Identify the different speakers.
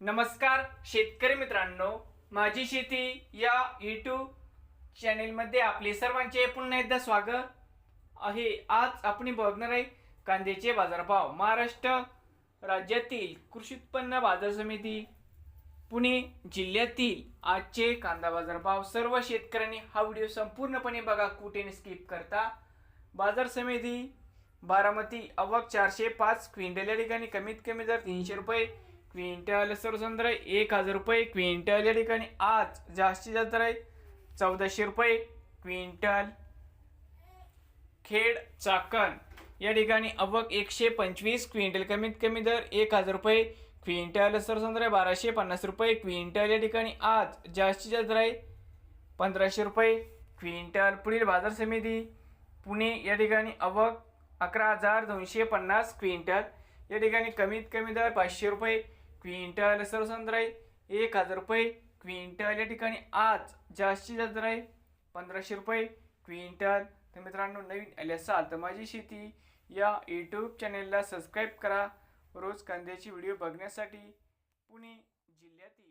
Speaker 1: नमस्कार शेतकरी मित्रांनो. माझी शेती या यूट्यूब चॅनेलमध्ये आपले सर्वांचे पुन्हा एकदा स्वागत आहे. आज आपण बघणार आहे कांद्याचे बाजारभाव. महाराष्ट्र राज्यातील कृषी उत्पन्न बाजार समिती पुणे जिल्ह्यातील आजचे कांदा बाजारभाव. सर्व शेतकऱ्यांनी हा व्हिडिओ संपूर्णपणे बघा कुठे स्किप करता. बाजार समिती बारामती अवक चारशे पाच क्विंटल या ठिकाणी कमीत कमी दर तीनशे रुपये क्विंटल सर्वसंद्र एक हजार रुपये क्विंटल या ठिकाणी आज जास्तीत जास्त आहे चौदाशे रुपये क्विंटल खेड चाकण. या ठिकाणी अवक एकशे पंचवीस क्विंटल कमीत कमी दर एक हजार रुपये क्विंटल सरसंद्र बाराशे पन्नास रुपये क्विंटल या ठिकाणी आज जास्तीत जास्त आहे पंधराशे रुपये. क्विंटल पुढील बाजार समिती पुणे या ठिकाणी अवक अकरा हजार दोनशे पन्नास क्विंटल या ठिकाणी कमीत कमी दर पाचशे रुपये क्विंटल सर्वसाधारण आहे एक हजार रुपये क्विंटल या ठिकाणी आज जास्तीत जास्त दर आहे पंधराशे रुपये क्विंटल. तर मित्रांनो नवीन आले असाल तर माझी शेती या यूट्यूब चॅनेलला सबस्क्राईब करा. रोज कांद्याची व्हिडिओ बघण्यासाठी पुणे जिल्ह्यातील